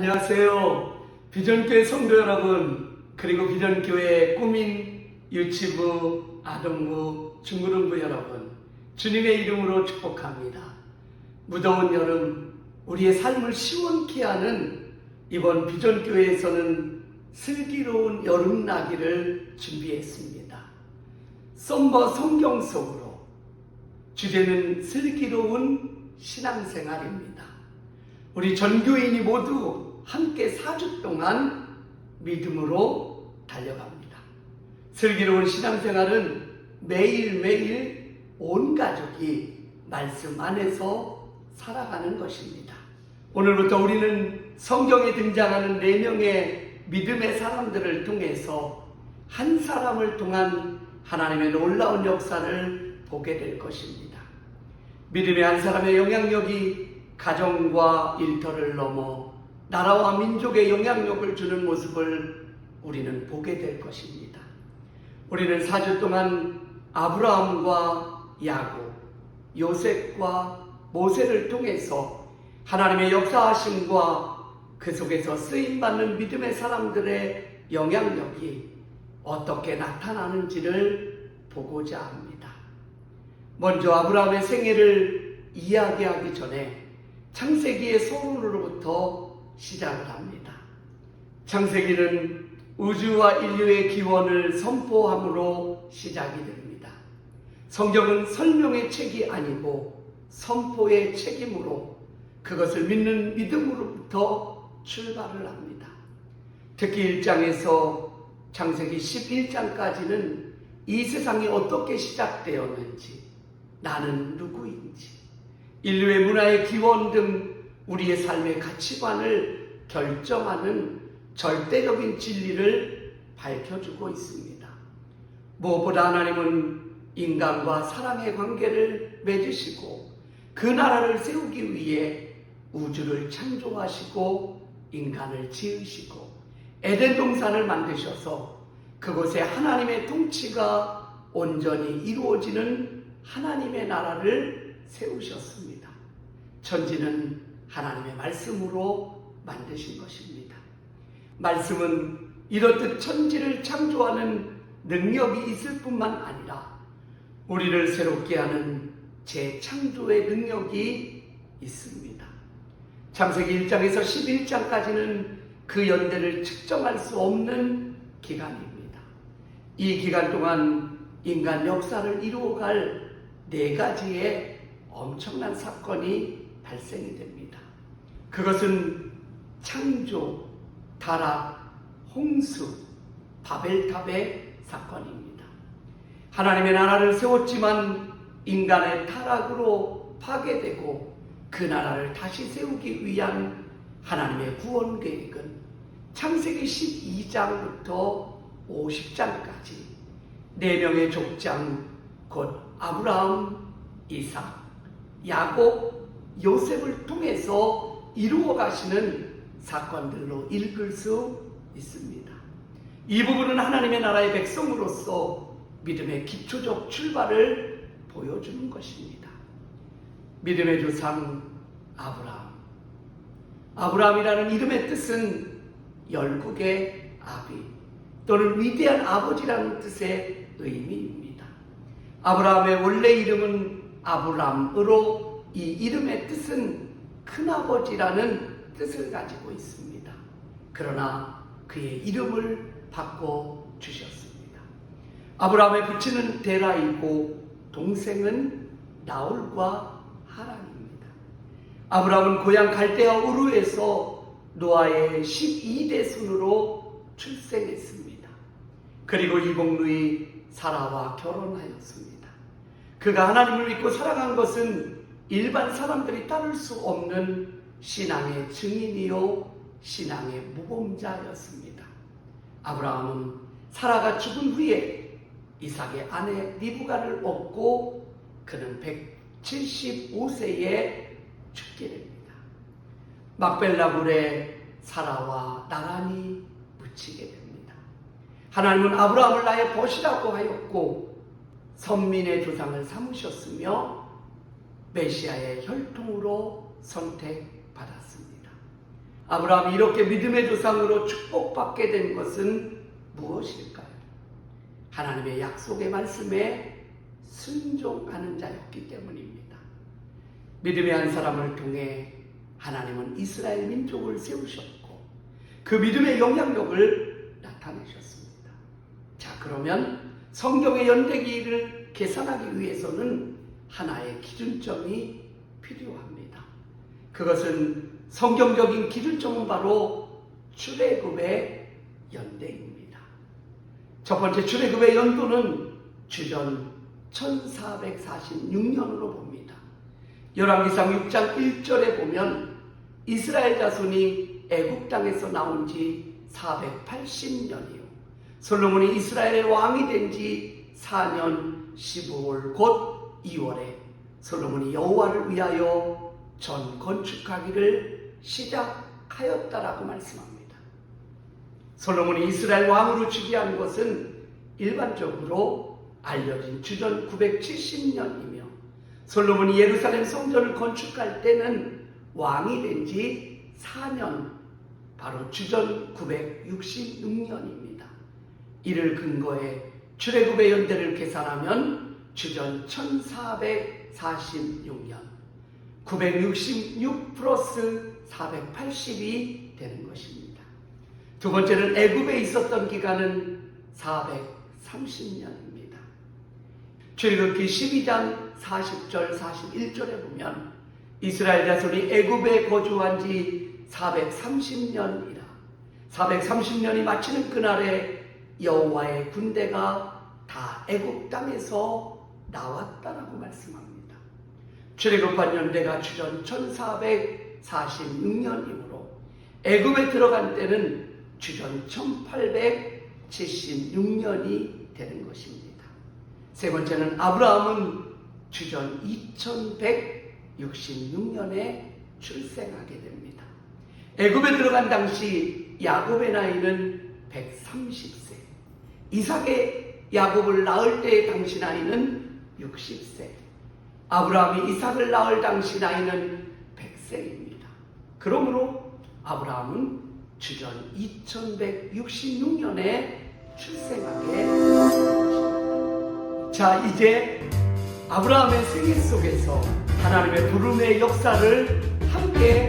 안녕하세요. 비전교회 성도 여러분, 그리고 비전교회 꾸민 유치부, 아동부, 중고등부 여러분, 주님의 이름으로 축복합니다. 무더운 여름, 우리의 삶을 시원케 하는 이번 비전교회에서는 슬기로운 여름나기를 준비했습니다. 썸버 성경 속으로 주제는 슬기로운 신앙생활입니다. 우리 전교인이 모두 함께 4주 동안 믿음으로 달려갑니다. 슬기로운 신앙생활은 매일매일 온 가족이 말씀 안에서 살아가는 것입니다. 오늘부터 우리는 성경에 등장하는 네 명의 믿음의 사람들을 통해서 한 사람을 통한 하나님의 놀라운 역사를 보게 될 것입니다. 믿음의 한 사람의 영향력이 가정과 일터를 넘어 나라와 민족의 영향력을 주는 모습을 우리는 보게 될 것입니다. 우리는 4주 동안 아브라함과 야곱, 요셉과 모세를 통해서 하나님의 역사하심과 그 속에서 쓰임받는 믿음의 사람들의 영향력이 어떻게 나타나는지를 보고자 합니다. 먼저 아브라함의 생애를 이야기하기 전에 창세기의 소문으로부터 시작을 합니다. 창세기는 우주와 인류의 기원을 선포함으로 시작이 됩니다. 성경은 설명의 책이 아니고 선포의 책임으로 그것을 믿는 믿음으로부터 출발을 합니다. 특히 1장에서 창세기 11장까지는 이 세상이 어떻게 시작되었는지, 나는 누구인지, 인류의 문화의 기원 등 우리의 삶의 가치관을 결정하는 절대적인 진리를 밝혀주고 있습니다. 무엇보다 하나님은 인간과 사랑의 관계를 맺으시고 그 나라를 세우기 위해 우주를 창조하시고 인간을 지으시고 에덴 동산을 만드셔서 그곳에 하나님의 통치가 온전히 이루어지는 하나님의 나라를 세우셨습니다. 천지는 하나님의 말씀으로 만드신 것입니다. 말씀은 이렇듯 천지를 창조하는 능력이 있을 뿐만 아니라 우리를 새롭게 하는 재창조의 능력이 있습니다. 창세기 1장에서 11장까지는 그 연대를 측정할 수 없는 기간입니다. 이 기간 동안 인간 역사를 이루어갈 네 가지의 엄청난 사건이 발생이 됩니다. 그것은 창조, 타락, 홍수, 바벨탑의 사건입니다. 하나님의 나라를 세웠지만 인간의 타락으로 파괴되고 그 나라를 다시 세우기 위한 하나님의 구원 계획은 창세기 12장부터 50장까지 네 명의 족장 곧 아브라함, 이삭, 야곱, 요셉을 통해서 이루어 가시는 사건들로 읽을 수 있습니다. 이 부분은 하나님의 나라의 백성으로서 믿음의 기초적 출발을 보여주는 것입니다. 믿음의 조상 아브라함. 아브라함이라는 이름의 뜻은 열국의 아비 또는 위대한 아버지라는 뜻의 의미입니다. 아브라함의 원래 이름은 아브람으로 이 이름의 뜻은 큰아버지라는 뜻을 가지고 있습니다. 그러나 그의 이름을 바꿔 주셨습니다. 아브라함의 부친은 데라이고 동생은 나홀과 하란입니다. 아브라함은 고향 갈대아 우르에서 노아의 12대 손으로 출생했습니다. 그리고 이복루이 사라와 결혼하였습니다. 그가 하나님을 믿고 살아간 것은 일반 사람들이 따를 수 없는 신앙의 증인이요 신앙의 모범자였습니다. 아브라함은 사라가 죽은 후에 이삭의 아내 리브가를 얻고 그는 175세에 죽게 됩니다. 막벨라굴에 사라와 나란히 묻히게 됩니다. 하나님은 아브라함을 나의 벗이라고 하였고 선민의 조상을 삼으셨으며 메시아의 혈통으로 선택받았습니다. 아브라함이 이렇게 믿음의 조상으로 축복받게 된 것은 무엇일까요? 하나님의 약속의 말씀에 순종하는 자였기 때문입니다. 믿음의 한 사람을 통해 하나님은 이스라엘 민족을 세우셨고 그 믿음의 영향력을 나타내셨습니다. 자, 그러면 성경의 연대기를 계산하기 위해서는 하나의 기준점이 필요합니다. 그것은 성경적인 기준점은 바로 출애굽의 연대입니다. 첫 번째 출애굽의 연도는 주전 1446년으로 봅니다. 열왕기상 6장 1절에 보면 이스라엘 자손이 애굽 땅에서 나온 지 480년이요. 솔로몬이 이스라엘의 왕이 된지 4년 15월 곧 2월에 솔로몬이 여호와를 위하여 전 건축하기를 시작하였다라고 말씀합니다. 솔로몬이 이스라엘 왕으로 즉위한 것은 일반적으로 알려진 주전 970년이며 솔로몬이 예루살렘 성전을 건축할 때는 왕이 된 지 4년 바로 주전 966년입니다. 이를 근거해 출애굽의 연대를 계산하면 주전 1446년 966 플러스 480이 되는 것입니다. 두 번째는 애굽에 있었던 기간은 430년입니다. 출애굽기 12장 40절 41절에 보면 이스라엘 자손이 애굽에 거주한 지 430년이라 430년이 마치는 그날에 여호와의 군대가 다 애굽 땅에서 나왔다라고 말씀합니다. 출애굽한 연대가 주전 1446년이므로 애굽에 들어간 때는 주전 1876년이 되는 것입니다. 세 번째는 아브라함은 주전 2166년에 출생하게 됩니다. 애굽에 들어간 당시 야곱의 나이는 130세. 이삭의 야곱을 낳을 때의 당시 나이는 60세. 아브라함이 이삭을 낳을 당시 나이는 100세입니다. 그러므로 아브라함은 주전 2166년에 출생하게 됩니다. 자, 이제 아브라함의 생애 속에서 하나님의 부름의 역사를 함께